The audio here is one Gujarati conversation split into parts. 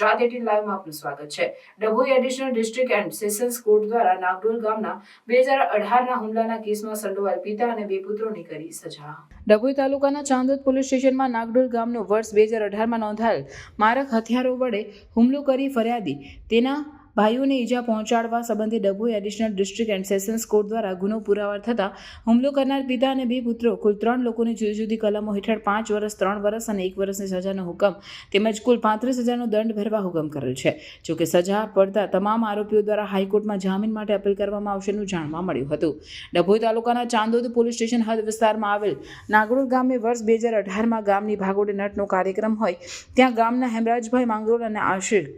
ગુજરાત એટીન લાઈવમાં આપનું સ્વાગત છે. Dabhoi additional district and sessions court દ્વારા નાગડોલ ગામના બે હજાર અઢારના હુમલાના કેસમાં સંડોવાયેલ પિતા અને બે પુત્રોની કરી સજા. ડભોઈ તાલુકાના ચાંદોદ પોલીસ સ્ટેશનમાં નાગડોલ ગામનો વર્ષ બે હજાર અઢારમાં નોંધાયેલ મારક હથિયારો વડે હુમલો કરી ફરિયાદી તેના ભાઈઓને ઈજા પહોંચાડવા સંબંધે Dabhoi additional district and sessions court દ્વારા ગુનો પુરાવા થતાં હુમલો કરનાર પિતા અને બે પુત્રો, કુલ ત્રણ લોકોની જુદી જુદી કલમો હેઠળ પાંચ વર્ષ ત્રણ વર્ષ અને એક વર્ષની સજાનો હુકમ. તેમજ કુલ પાંત્રીસ હજારનો દંડ ભરવા હુકમ કરેલ છે. જોકે સજા પડતા તમામ આરોપીઓ દ્વારા હાઈકોર્ટમાં જામીન માટે અપીલ કરવામાં આવશેનું જાણવા મળ્યું હતું. ડભોઈ તાલુકાના ચાંદોદ પોલીસ સ્ટેશન હદ વિસ્તારમાં આવેલ નાગરોળ ગામે વર્ષ બે હજાર અઢારમાં ગામની ભાગોડે નટનો કાર્યક્રમ હોય, ત્યાં ગામના હેમરાજભાઈ માંગરોળ અને આશિક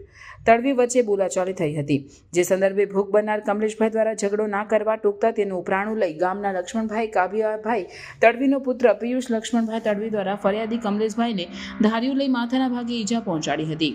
તડવી વચ્ચે બોલાચાલી થઈ હતી. જે સંદર્ભે ભોગ બનનાર કમલેશભાઈ દ્વારા ઝઘડો ના કરવા ટૂંકતા તેનું ઉપરાણું લઈ ગામના લક્ષ્મણભાઈ, કાવ્યાભાઈ તડવીનો પુત્ર પિયુષ લક્ષ્મણભાઈ તડવી દ્વારા ફરિયાદી કમલેશભાઈને ધાર્યું લઈ માથાના ભાગે ઈજા પહોંચાડી હતી.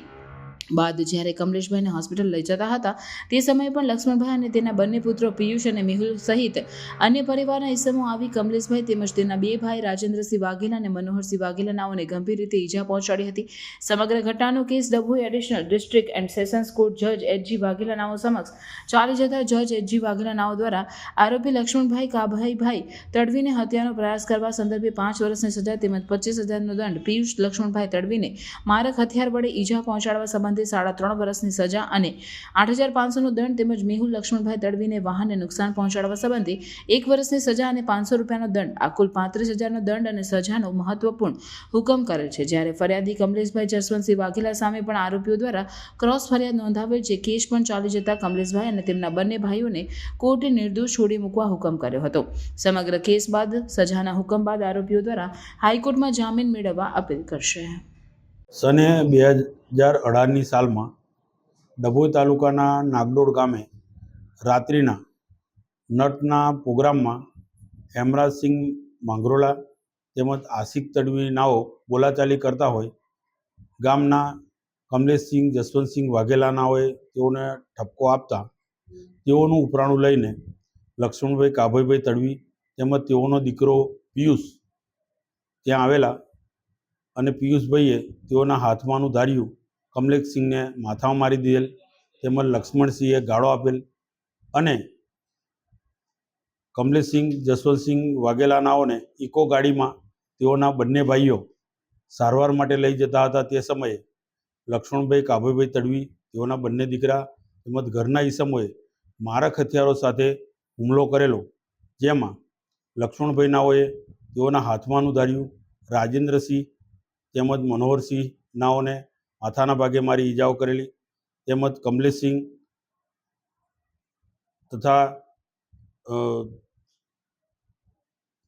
બાદ જ્યારે કમલેશભાઈને હોસ્પિટલ લઈ જતા હતા, તે સમયે પણ લક્ષ્મણભાઈ અને તેના બંને પુત્રો પિયુષ અને મેહુલ સહિત અન્ય પરિવારના ઇસમો આવી કમલેશભાઈ તેમજ તેના બે ભાઈ રાજેન્દ્રસિંહ વાઘેલા અને મનોહરસિંહ વાઘેલા નાઓને ગંભીર રીતે ઈજા પહોંચાડી હતી. સમગ્ર ઘટનાનો case Dabhoi additional district and sessions court જજ એચજી વાઘેલાનાઓ સમક્ષ ચાલી જતા જજ એચજી વાઘેલા નાઓ દ્વારા આરોપી લક્ષ્મણભાઈ કાભાઈભાઈ તડવીને હત્યાનો પ્રયાસ કરવા સંદર્ભે પાંચ વર્ષની સજા તેમજ પચીસ હજારનો દંડ પિયુષ લક્ષ્મણભાઈ તડવીને મારક હથિયાર વડે ઈજા પહોંચાડવા સંબંધે સાડા ત્રણ વર્ષની સજા અને આઠ હજાર પાંચસોનો દંડ તેમજ મેહુલ લક્ષ્મણભાઈ તડવીને વાહનને નુકસાન પહોંચાડવા સંબંધે એક વર્ષની સજા અને પાંચસો રૂપિયાનો દંડ. આ કુલ પાંત્રીસ હજારનો દંડ અને સજાનો મહત્વપૂર્ણ હુકમ કરેલ છે. જ્યારે ફરિયાદી કમલેશભાઈ જસવંતસિંહ વાઘેલા સામે પણ આરોપીઓ દ્વારા ક્રોસ ફરિયાદ નોંધાવેલ છે, કેસ પણ ચાલી જતા કમલેશભાઈ અને તેમના બંને ભાઈઓને કોર્ટે નિર્દોષ છોડી મૂકવા હુકમ કર્યો હતો. સમગ્ર કેસ બાદ સજાના હુકમ બાદ આરોપીઓ દ્વારા હાઈકોર્ટમાં જામીન મેળવવા અપીલ કરશે. સને બે હજાર અઢારની સાલમાં ડભોઈ તાલુકાના નાગડોળ ગામે રાત્રિના નટના પ્રોગ્રામમાં હેમરાજસિંહ માંગરોલા તેમજ આશિક તડવી નાઓ બોલાચાલી કરતા હોય, ગામના કમલેશસિંહ, જસવંતસિંહ વાઘેલા નાઓએ તેઓને ઠપકો આપતા તેઓનું ઉપરાણું લઈને લક્ષ્મણભાઈ કાભોઈભાઈ તડવી તેમજ તેઓનો દીકરો પિયુષ ત્યાં આવેલા અને પિયુષભાઈએ તેઓના હાથમાંનું ધાર્યું કમલેશસિંહને માથામાં મારી દીધેલ તેમજ લક્ષ્મણસિંહે ગાળો આપેલ અને કમલેશસિંહ જસવંતસિંહ વાઘેલાનાઓને ઇકો ગાડીમાં તેઓના બંને ભાઈઓ સારવાર માટે લઈ જતા હતા. તે સમયે લક્ષ્મણભાઈ કાભુભાઈ તડવી, તેઓના બંને દીકરા તેમજ ઘરના ઈસમોએ મારક હથિયારો સાથે હુમલો કરેલો, જેમાં લક્ષ્મણભાઈનાઓએ તેઓના હાથમાંનું ધાર્યું રાજેન્દ્રસિંહ તેમજ મનોહરસિંહ નાઓને માથાના ભાગે મારી ઈજાઓ કરેલી. તેમજ કમલેશસિંહ તથા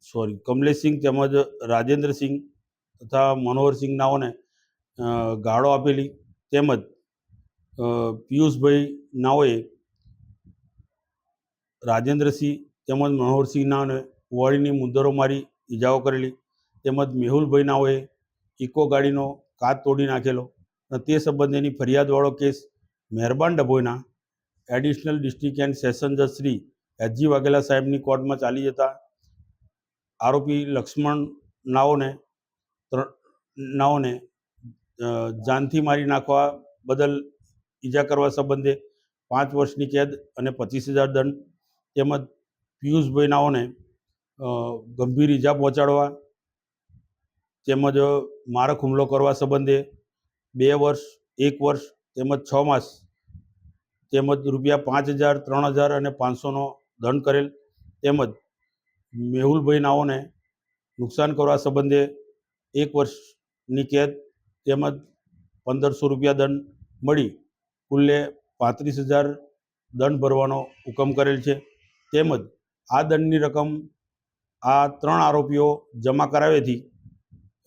સોરી, કમલેશસિંહ તેમજ રાજેન્દ્રસિંહ તથા મનોહરસિંહ નાઓને ગાળો આપેલી. તેમજ પિયુષભાઈ નાઓએ રાજેન્દ્રસિંહ તેમજ મનોહરસિંહ નાઓને વળીની મુદ્દરો મારી ઈજાઓ કરેલી. તેમજ મેહુલભાઈ નાઓએ ઇકો ગાડીનો કાચ તોડી નાખેલો. અને તે સંબંધેની ફરિયાદવાળો કેસ મહેરબાન ડભોઈના એડિશનલ ડિસ્ટ્રિક્ટ એન્ડ સેશન જજ શ્રી એચજી વાઘેલા સાહેબની કોર્ટમાં ચાલી જતા આરોપી લક્ષ્મણ નાઓને નાઓને જાનથી મારી નાખવા બદલ ઈજા કરવા સંબંધે પાંચ વર્ષની કેદ અને પચીસ હજાર દંડ તેમજ પિયુષભાઈ નાઓને ગંભીર ઈજા પહોંચાડવા તેમજ મારક હુમલો કરવા સંબંધે બે વર્ષ, એક વર્ષ તેમજ છ માસ તેમજ રૂપિયા પાંચ હજાર, ત્રણ હજાર અને પાંચસોનો દંડ કરેલ તેમજ મેહુલભાઈ નાઓને નુકસાન કરવા સંબંધે એક વર્ષની કેદ તેમજ પંદરસો રૂપિયા દંડ મળી. કુલ્લે પાંત્રીસ હજાર દંડ ભરવાનો હુકમ કરેલ છે. તેમજ આ દંડની રકમ આ ત્રણ આરોપીઓ જમા કરાવેથી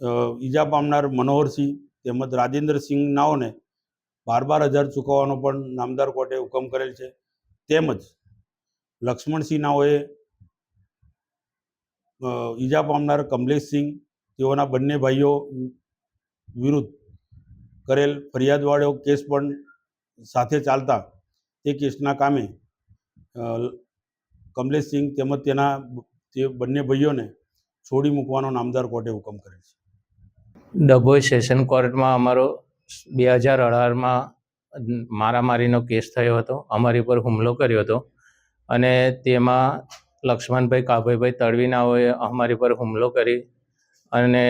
ઈજા પામનાર મનોહરસિંહ તેમજ રાજેન્દ્રસિંહ નાઓને બાર બાર હજાર ચૂકવવાનો પણ નામદાર કોર્ટે હુકમ કરેલ છે. તેમજ લક્ષ્મણસિંહ નાઓએ ઈજા પામનાર કમલેશસિંહ, તેઓના બંને ભાઈઓ વિરુદ્ધ કરેલ ફરિયાદવાળો કેસ પણ સાથે ચાલતા તે કેસના કામે કમલેશસિંહ તેમજ તેના, તે બંને ભાઈઓને છોડી મૂકવાનો નામદાર કોર્ટે હુકમ કરેલ છે. ડભોઈ સેશન કોર્ટમાં અમારો બે હજાર અઢારમાં મારામારીનો કેસ થયો હતો. અમારી પર હુમલો કર્યો હતો. અને તેમાં લક્ષ્મણભાઈ કાભાઈભાઈ તડવીનાઓએ અમારી પર હુમલો કરી અને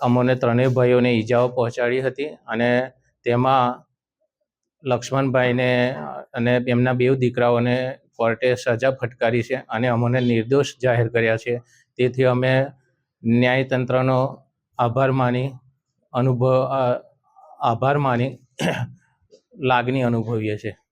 અમોને ત્રણેય ભાઈઓને ઈજાઓ પહોંચાડી હતી અને તેમાં લક્ષ્મણભાઈને અને એમના બે દીકરાઓને કોર્ટે સજા ફટકારી છે અને અમોને નિર્દોષ જાહેર કર્યા છે. તેથી અમે ન્યાયતંત્રનો આભાર માની અનુભવ આભાર માની લાગણી અનુભવીએ છીએ.